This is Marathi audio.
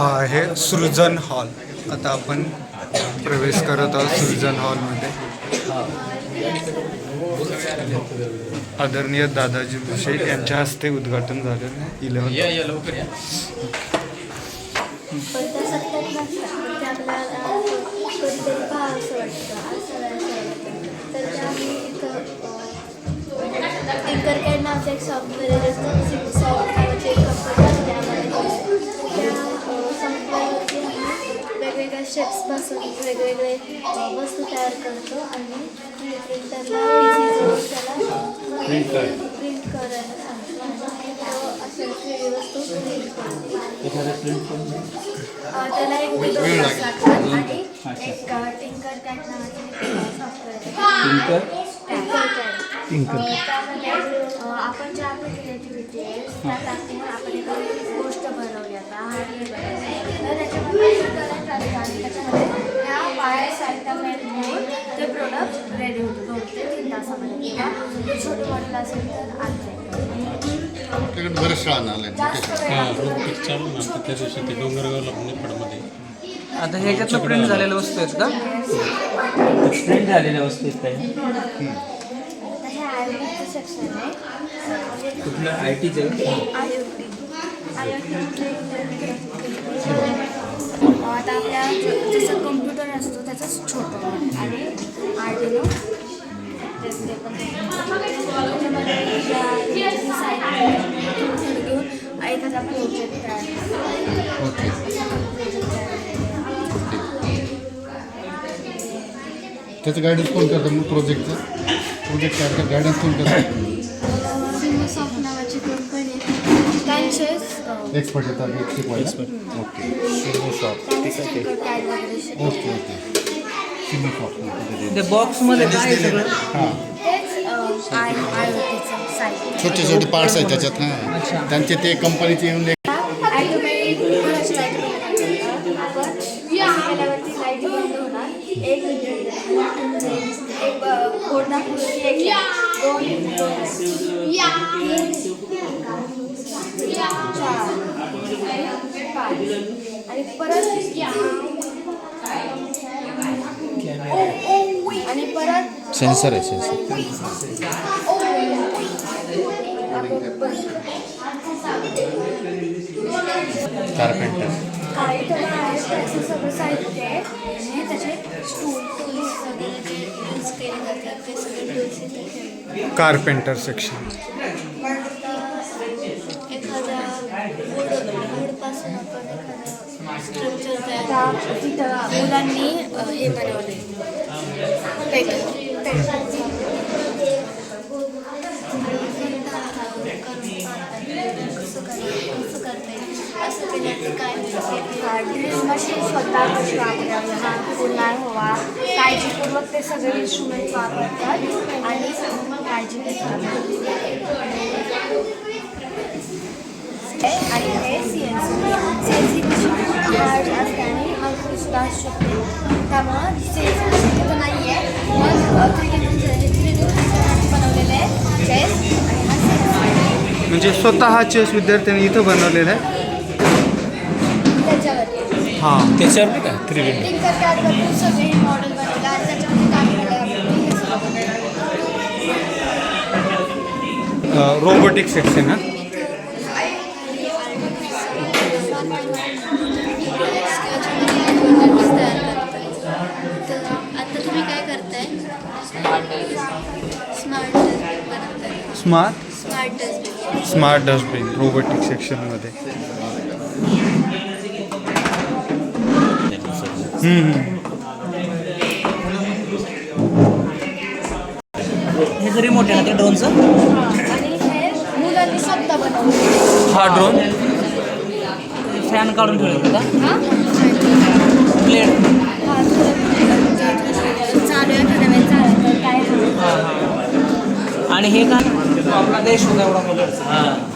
हा आहे सृजन हॉल. आता आपण प्रवेश करत आहोत सृजन हॉलमध्ये. आदरणीय दादाजी भुसे यांच्या हस्ते उद्घाटन झालेलं आहे. इलेव्हन टिंकर कॅड नावाचं एक सॉफ्टवेअर आहे? शेप्सपासून वेगवेगळे वस्तू तयार करतो आणि प्रिंटरला त्याला प्रिंट करायला सांगतो आणि तो अशा थ्री वस्तू प्रिंट करतो त्याला एक वेळ लागतात आणि एक टिंकर कॅट नावाचे सॉफ्टवेअर टिंकर कॅट आपण ज्या आपल्या क्रिएटिव्हिटी आहे त्या आपण त्या मेल्ट होऊन ते प्रोडक्ट रेडी होतं. दोन ते तीन तासामध्ये. किंवा ते छोटं मॉडेल असेल तर आज आपल्याकडे बरेच शाळा हा चालू ना. आता त्या दिवशी ते डोंगरगावला निफाडमध्ये आता ह्याच्यातनं प्रिंट झालेल्या वस्तू आहेत का? प्रिंट झालेल्या वस्तू आहेत काय हे कुठलं? आय टीचं आता आपल्या म्हणजे असतो त्याचाच छोटं आणि आर्डिनो ते पण घेऊन एखादा प्रोजेक्ट तयार त्याचं गायडन्स कोण करतं मग प्रोजेक्टचं प्रोजेक्ट तयार गायडन्स कोण करतं? आहे. त्यांचेच अं, एक्सपर्ट येतात एक शिकवायला ओके त्यांनीच Tinker Cad वगैरे शिकवतात. ओके ओके सिमो सॉफ्ट ते बॉक्समध्ये काय आहे सगळं हां तेच अं, आय आयुर्वेदिकचं साहित्य छोटे छोटे पार्ट्स आहेत त्याच्यात हां त्यांचे ते कंपनीचे येऊन एक ऑटोमॅटिक घराची लाइट बंद करतात. आपण असं केल्यावरती लाइट बंद होणार एक एक बोर्ड दाखवलं की एक दोन दोन तीन चार पाच आणि परत आणि परत सेन्सर आहे सेन्सर कार्पेंटर काही आहे सगळं साहित्य आहे त्याचे स्टूल जे यूज केले जातात ते सगळे टूल्स इथे ठेवले कारपेंटर सेक्शन एखाद्या आपण एखादं स्ट्रक्चर तयार तिथं मुलांनी अ, हे बनवले. पेट. कसं करता येईल असं केल्याचं काय ड्रिल मशीन स्वतः कशी वापरावी? हा नाही हवा. काळजीपूर्वक ते सगळे इन्स्ट्रुमेंट वापरतात. आणि असू शकते त्यामुळं नाही आहे मग बनवलेले आहे चेस हा म्हणजे स्वतः हा चेस विद्यार्थ्यांनी इथं बनवलेला आहे? त्याच्यावरती हां. त्याच्यावर का? सगळे हे मॉडेल बनवलं आणि त्याच्यामध्ये काम हे? सगळं रोबोटिक सेक्शन हा smart smart dustbin smart dustbin robotic सेक्शनमध्ये. हे जरी मोठे ना ते ड्रोनचं आणि हे मुलांनी स्वतः बनवलं हा ड्रोन फॅन काढून ठेवले का? हा? प्लेट चालू आहे तर